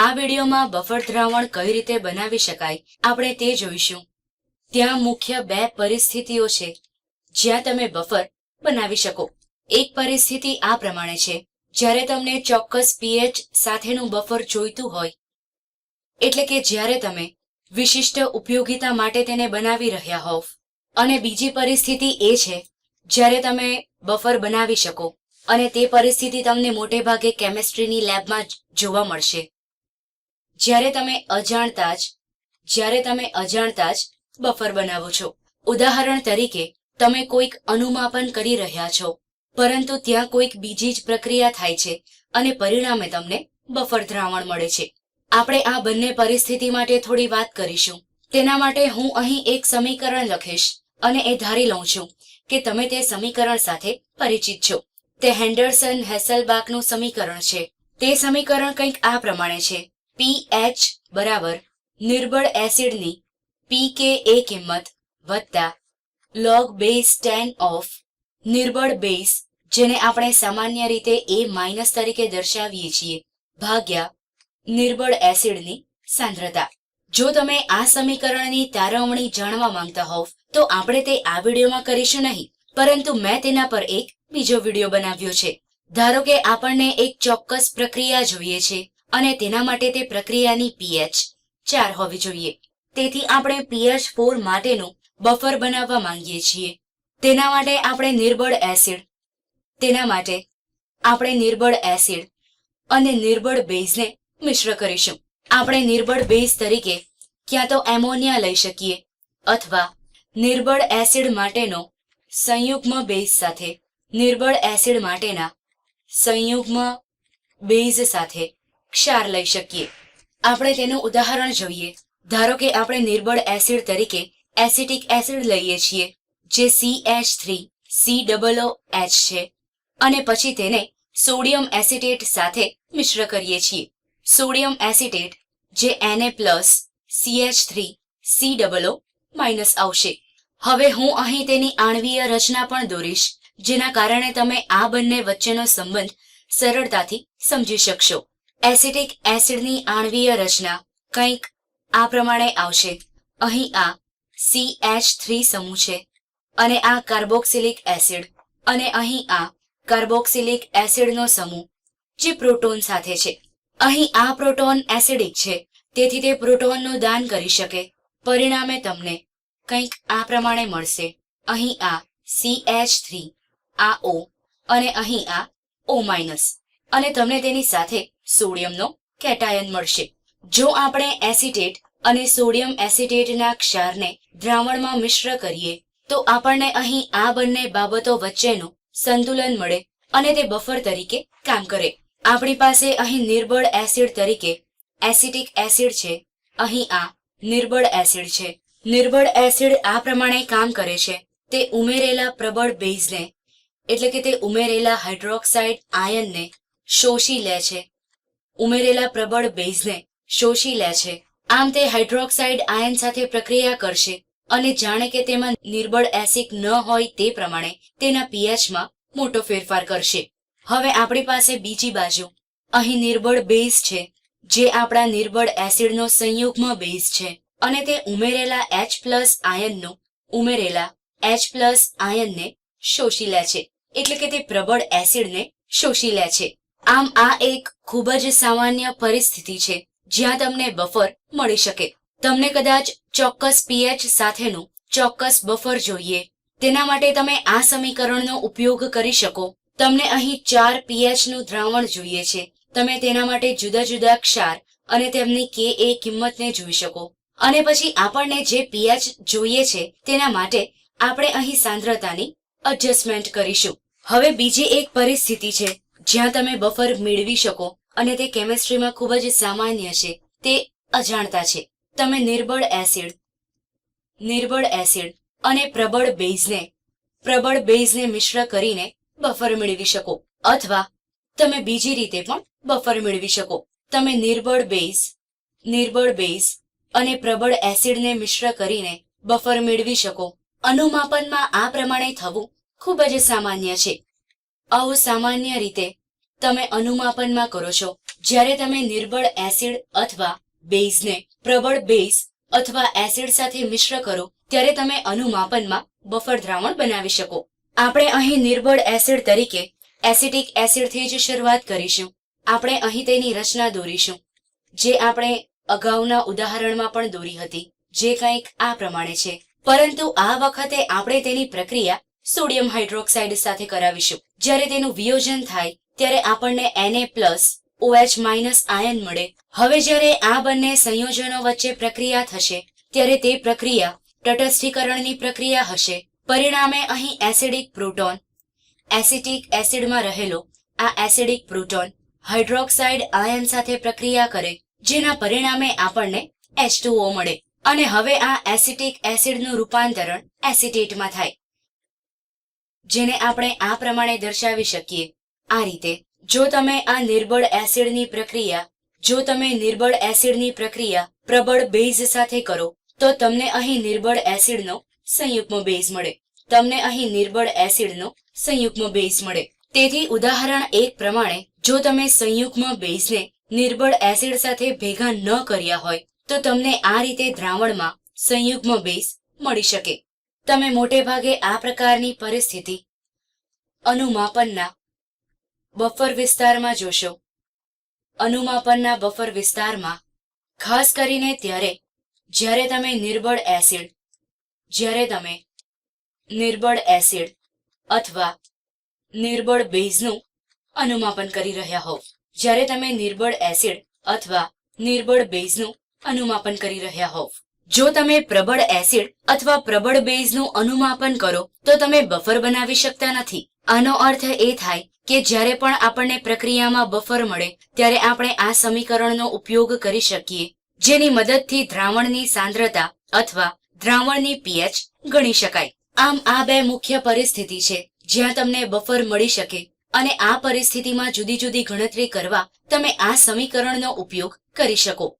આ વિડીયોમાં બફર દ્રાવણ કઈ રીતે બનાવી શકાય, આપણે તે જોઈશું. ત્યાં મુખ્ય બે પરિસ્થિતિઓ છે. જ્યાં તમે બફર બનાવી શકો. એક પરિસ્થિતિ આ પ્રમાણે છે. જ્યારે તમને ચોક્કસ પીએચ સાથેનું બફર જોઈતું હોય, એટલે કે જ્યારે તમે વિશિષ્ટ ઉપયોગિતા માટે તેને બનાવી રહ્યા હોવ. અને બીજી પરિસ્થિતિ એ છે, જ્યારે તમે બફર બનાવી શકો. અને તે પરિસ્થિતિ તમને મોટે ભાગે કેમેસ્ટ્રીની લેબમાં જોવા મળશે. જ્યારે તમે અજાણતા જ, જ્યારે તમે અજાણતા જ બફર બનાવો છો. ઉદાહરણ તરીકે, તમે કોઈક અનુમાપન કરી રહ્યા છો, પરંતુ ત્યાં કોઈક બીજી જ પ્રક્રિયા થાય છે અને પરિણામે તમને બફર દ્રાવણ મળે છે. આપણે આ બંને પરિસ્થિતિ માટે થોડી વાત કરીશું. તેના માટે હું અહીં એક સમીકરણ લખીશ અને એ ધારી લઉં છું કે તમે તે સમીકરણ સાથે પરિચિત છો. તે હેન્ડરસન હેસલબાકનું સમીકરણ છે. તે સમીકરણ કંઈક આ પ્રમાણે છે. પીએચ બરાબર નિર્બળ એસિડની પી કે એ કિંમત વત્તા લોગ બેઝ ટેન ઓફ નિર્બળ બેઝ જેને આપણે સામાન્ય રીતે એ માઇનસ તરીકે દર્શાવીએ છીએ, ભાગ્યા નિર્બળ એસિડની સાંદ્રતા. જો તમે આ સમીકરણની તારવણી જાણવા માંગતા હોવ, તો આપણે તે આ વિડીયોમાં કરીશું નહીં, પરંતુ મેં તેના પર એક બીજો વીડિયો બનાવ્યો છે. ધારો કે આપણને એક ચોક્કસ પ્રક્રિયા જોઈએ છે અને તેના માટે તે પ્રક્રિયાની પીએચ ચાર હોવી જોઈએ. તેથી આપણે પીએચ ફોર માટેનું બફર બનાવવા માંગીએ છીએ. તેના માટે આપણે નિર્બળ એસિડ, તેના માટે આપણે નિર્બળ એસિડ અને નિર્બળ બેઝને મિશ્ર કરીશું. આપણે નિર્બળ બેઝ તરીકે ક્યાં તો એમોનિયા લઈ શકીએ અથવા નિર્બળ એસિડ માટેનો સંયુગ્મ બેઝ સાથે, નિર્બળ એસિડ માટેના સંયુગ્મ બેઝ સાથે ક્ષાર લઈ શકીએ. આપણે તેનું ઉદાહરણ જોઈએ. ધારો કે આપણે નિર્બળ એસિડ તરીકે એસિટિક એસિડ લઈએ છીએ, જે C H three C double H છે. અને પછી તેને સોડિયમ એસિટેટ સાથે મિશ્ર કરીએ છીએ. સોડિયમ એસિટેટ, જે Na plus C H three C double minus આવશે. હવે હું અહીં તેની આણવીય રચના પણ દોરીશ, જેના કારણે તમે આ બંને વચ્ચેનો સંબંધ સરળતાથી સમજી શકશો. એસિટિક એસિડની આણવીય રચના કંઈક આ પ્રમાણે આવશે. અહીં આ સી એચ થ્રી સમૂહ છે અને આ કાર્બોક્સિલિક એસિડ અને અહીં આ કાર્બોક્સિલિક એસિડનો સમૂહ જે પ્રોટોન સાથે છે. અહીં આ પ્રોટોન એસિડિક છે, તેથી તે પ્રોટોનનું દાન કરી શકે. પરિણામે તમને કંઈક આ પ્રમાણે મળશે. અહીં આ સી એચ થ્રી આ ઓ અને અહીં આ ઓ માઇનસ અને તમને તેની સાથે સોડિયમનો કેટાયન મળશે. જો આપણે એસિટેટ અને સોડિયમ એસિટેટના ક્ષારને દ્રાવણમાં મિશ્ર કરીએ, તો આપણને અહીં આ બંને બાબતો વચ્ચેનું સંતુલન મળે અને તે બફર તરીકે કામ કરે. આપણી પાસે અહીં નિર્બળ એસિડ તરીકે એસિટિક એસિડ છે. અહીં આ નિર્બળ એસિડ છે. નિર્બળ એસિડ આ પ્રમાણે કામ કરે છે. તે ઉમેરેલા પ્રબળ બેઝને, એટલે કે તે ઉમેરેલા હાઇડ્રોક્સાઇડ આયનને શોષી લે છે. ઉમેરેલા પ્રબળ બેઝને શોષી લે છે. આમ તે હાઇડ્રોક્સાઇડ આયન સાથે પ્રક્રિયા કરશે અને જાણે કે તેમાં નિર્બળ એસિડ ન હોય તે પ્રમાણે તેના પીએચમાં મોટો ફેરફાર કરશે. હવે આપણી પાસે બીજી બાજુ. અહીં નિર્બળ બેઝ છે, જે આપણા નિર્બળ એસિડનો સંયુગ્મ બેઝ છે અને તે ઉમેરેલા એચ પ્લસ આયનનો ઉમેરેલા એચ પ્લસ આયનને શોષી લે છે. એટલે કે તે પ્રબળ એસિડને શોષી લે છે. આમ આ એક ખૂબ જ સામાન્ય પરિસ્થિતિ છે, જ્યાં તમને બફર મળી શકે. તમને કદાચ ચોક્કસ પીએચ સાથેનું ચોક્કસ બફર જોઈએ. તેના માટે તમે આ સમીકરણનો ઉપયોગ કરી શકો. તમને અહીં ચાર પીએચનું દ્રાવણ જોઈએ છે. તમે તેના માટે જુદા જુદા ક્ષાર અને તેમની કે એ કિંમતને જોઈ શકો. અને પછી આપણને જે પીએચ જોઈએ છે, તેના માટે આપણે અહીં સાંદ્રતાની એડજસ્ટમેન્ટ કરીશું. હવે બીજી એક પરિસ્થિતિ છે જ્યાં તમે બફર મેળવી શકો અને તે કેમેસ્ટ્રીમાં ખૂબ જ સામાન્ય છે, તે અજાણતા છે. તમે નિર્બળ એસિડ નિર્બળ એસિડ અને પ્રબળ બેઝને પ્રબળ બેઝને મિશ્ર કરીને બફર મેળવી શકો. અથવા તમે બીજી રીતે પણ બફર મેળવી શકો. તમે નિર્બળ બેઝ નિર્બળ બેઝ અને પ્રબળ એસિડને મિશ્ર કરીને બફર મેળવી શકો. અનુમાપનમાં આ પ્રમાણે થવું ખૂબ જ સામાન્ય છે. આવું સામાન્ય રીતે તમે અનુમાપનમાં કરો છો. જ્યારે તમે નિર્બળ એસિડ અથવા બેઝને પ્રબળ બેઝ અથવા એસિડ સાથે મિશ્ર કરો, ત્યારે તમે અનુમાપનમાં બફર દ્રાવણ બનાવી શકો. આપણે અહીં નિર્બળ એસિડ તરીકે એસિટિક એસિડથી જ શરૂઆત કરીશું. આપણે અહીં તેની રચના દોરીશું, જે આપણે અગાઉના ઉદાહરણમાં પણ દોરી હતી, જે કંઈક આ પ્રમાણે છે. પરંતુ આ વખતે આપણે તેની પ્રક્રિયા સોડિયમ હાઇડ્રોક્સાઇડ સાથે કરાવીશું. જ્યારે તેનું વિયોજન થાય ત્યારે આપણને Na plus OH minus ion મળે. હવે જ્યારે આ બંને સંયોજનો વચ્ચે પ્રક્રિયા થશે, ત્યારે તે પ્રક્રિયા તટસ્થીકરણની પ્રક્રિયા હશે. પરિણામે અહીં એસિડિક પ્રોટોન એસિટિક એસિડમાં રહેલો આ એસિડિક પ્રોટોન હાઇડ્રોક્સાઇડ આયન સાથે પ્રક્રિયા કરે, જેના પરિણામે આપણને એચ મળે. અને હવે આ એસિટિક એસિડનું રૂપાંતરણ એસિટેટમાં થાય, જેને આપણે આ પ્રમાણે દર્શાવી શકીએ. આ રીતે, જો તમે આ નિર્બળ એસિડની પ્રક્રિયા, જો તમે નિર્બળ એસિડની પ્રક્રિયા પ્રબળ બેઝ સાથે કરો, તો તમને અહીં નિર્બળ એસિડનો સંયુગ્મ બેઝ મળે. તમને અહીં નિર્બળ એસિડનો સંયુગ્મ બેઝ મળે. તેથી ઉદાહરણ એક પ્રમાણે, જો તમે સંયુગ્મ બેઝને નિર્બળ એસિડ સાથે ભેગા ન કર્યા હોય, તો તમને આ રીતે દ્રાવણમાં સંયુગ્મ બેઝ મળી શકે. તમે મોટે ભાગે આ પ્રકારની પરિસ્થિતિ અનુમાપનના બફર વિસ્તારમાં જોશો. અનુમાપનના બફર વિસ્તારમાં, ખાસ કરીને ત્યારે, જ્યારે તમે નિર્બળ એસિડ, જ્યારે તમે નિર્બળ એસિડ અથવા નિર્બળ બેઝનું અનુમાપન કરી રહ્યા હોવ, જ્યારે તમે નિર્બળ એસિડ અથવા નિર્બળ બેઝનું અનુમાપન કરી રહ્યા હોવ. જો તમે પ્રબળ એસિડ અથવા પ્રબળ બેઝનું અનુમાપન કરો, તો તમે બફર બનાવી શકતા નથી. આનો અર્થ એ થાય કે જ્યારે પણ આપણને પ્રક્રિયામાં બફર મળે, ત્યારે આપણે આ સમીકરણનો ઉપયોગ કરી શકીએ, જેની મદદથી દ્રાવણની સાંદ્રતા અથવા દ્રાવણની પીએચ ગણી શકાય. આમ આ બે મુખ્ય પરિસ્થિતિ છે, જ્યાં તમને બફર મળી શકે અને આ પરિસ્થિતિમાં જુદી જુદી ગણતરી કરવા તમે આ સમીકરણનો ઉપયોગ કરી શકો.